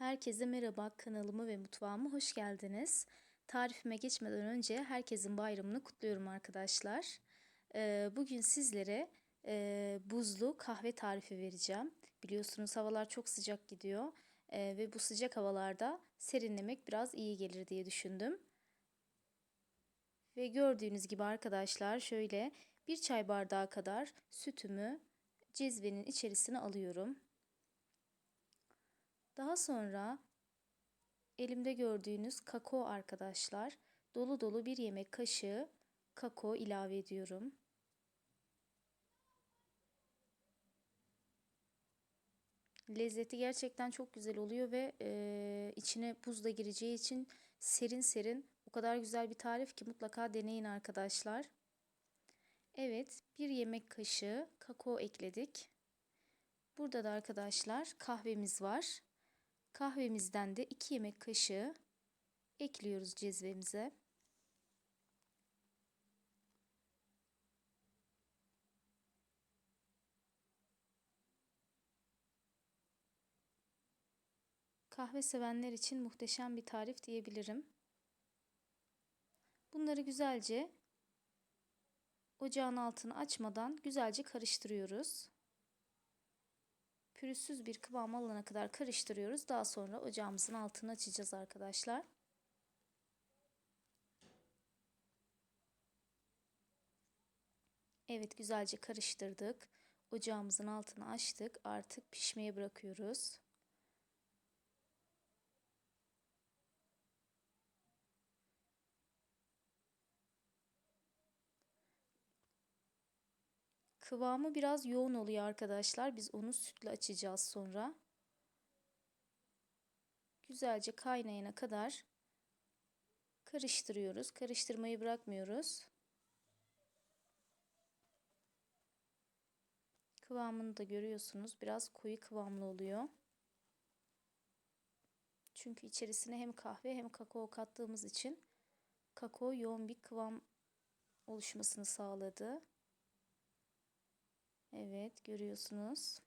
Herkese merhaba, kanalıma ve mutfağıma hoş geldiniz. Tarifime geçmeden önce herkesin bayramını kutluyorum arkadaşlar. Ee, bugün sizlere e, buzlu kahve tarifi vereceğim. Biliyorsunuz havalar çok sıcak gidiyor Ee, ve bu sıcak havalarda serinlemek biraz iyi gelir diye düşündüm. Ve gördüğünüz gibi arkadaşlar şöyle bir çay bardağı kadar sütümü cezvenin içerisine alıyorum. Daha sonra elimde gördüğünüz kakao arkadaşlar dolu dolu bir yemek kaşığı kakao ilave ediyorum. Lezzeti gerçekten çok güzel oluyor ve e, içine buz da gireceği için serin serin o kadar güzel bir tarif ki mutlaka deneyin arkadaşlar. Evet bir yemek kaşığı kakao ekledik. Burada da arkadaşlar kahvemiz var. Kahvemizden de 2 yemek kaşığı ekliyoruz cezvemize. Kahve sevenler için muhteşem bir tarif diyebilirim. Bunları güzelce ocağın altını açmadan güzelce karıştırıyoruz pürüzsüz bir kıvam alana kadar karıştırıyoruz. Daha sonra ocağımızın altını açacağız arkadaşlar. Evet güzelce karıştırdık. Ocağımızın altını açtık. Artık pişmeye bırakıyoruz. Kıvamı biraz yoğun oluyor arkadaşlar. Biz onu sütle açacağız sonra. Güzelce kaynayana kadar karıştırıyoruz. Karıştırmayı bırakmıyoruz. Kıvamını da görüyorsunuz. Biraz koyu kıvamlı oluyor. Çünkü içerisine hem kahve hem kakao kattığımız için kakao yoğun bir kıvam oluşmasını sağladı. Evet görüyorsunuz.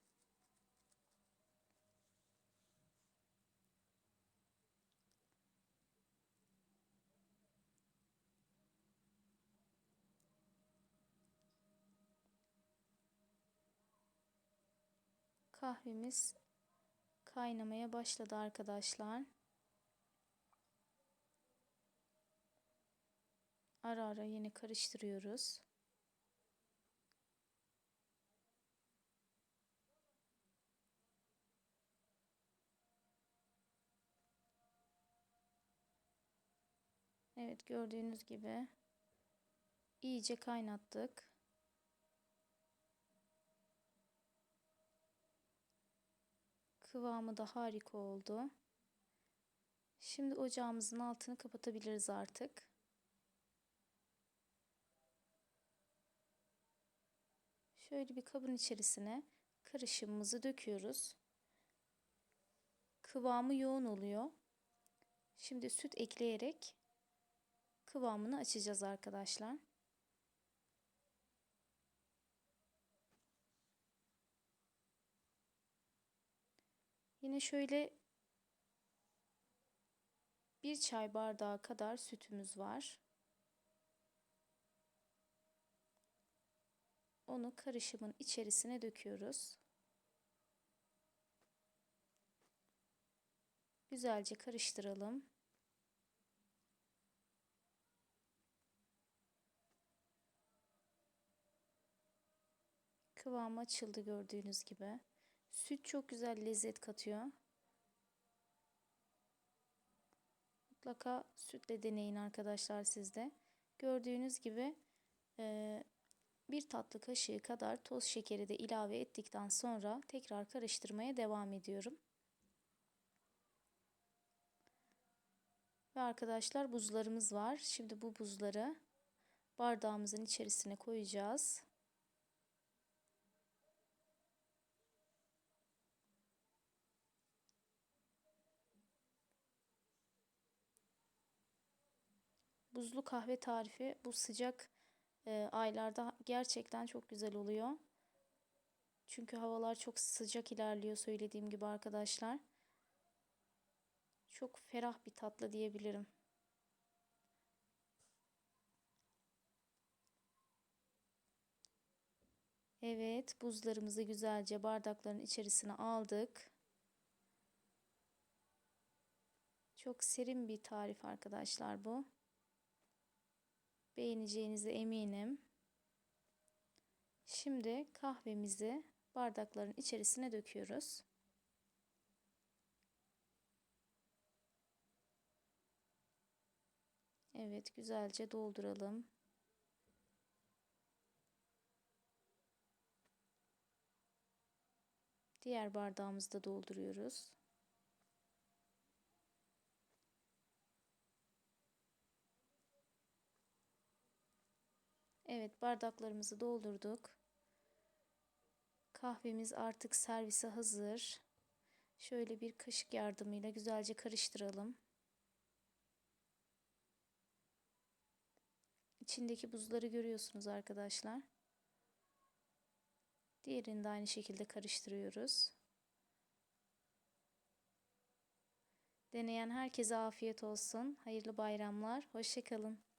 Kahvemiz kaynamaya başladı arkadaşlar. Ara ara yine karıştırıyoruz. Evet gördüğünüz gibi iyice kaynattık. Kıvamı da harika oldu. Şimdi ocağımızın altını kapatabiliriz artık. Şöyle bir kabın içerisine karışımımızı döküyoruz. Kıvamı yoğun oluyor. Şimdi süt ekleyerek kıvamını açacağız arkadaşlar. Yine şöyle bir çay bardağı kadar sütümüz var. Onu karışımın içerisine döküyoruz. Güzelce karıştıralım. Kıvamı açıldı gördüğünüz gibi. Süt çok güzel lezzet katıyor. Mutlaka sütle deneyin arkadaşlar sizde. Gördüğünüz gibi e, bir tatlı kaşığı kadar toz şekeri de ilave ettikten sonra tekrar karıştırmaya devam ediyorum. Ve arkadaşlar buzlarımız var. Şimdi bu buzları bardağımızın içerisine koyacağız. Buzlu kahve tarifi bu sıcak e, aylarda gerçekten çok güzel oluyor. Çünkü havalar çok sıcak ilerliyor söylediğim gibi arkadaşlar. Çok ferah bir tatlı diyebilirim. Evet, buzlarımızı güzelce bardakların içerisine aldık. Çok serin bir tarif arkadaşlar bu. Beğeneceğinize eminim. Şimdi kahvemizi bardakların içerisine döküyoruz. Evet, güzelce dolduralım. Diğer bardağımızı da dolduruyoruz. Evet, bardaklarımızı doldurduk. Kahvemiz artık servise hazır. Şöyle bir kaşık yardımıyla güzelce karıştıralım. İçindeki buzları görüyorsunuz arkadaşlar. Diğerini de aynı şekilde karıştırıyoruz. Deneyen herkese afiyet olsun. Hayırlı bayramlar. Hoşçakalın.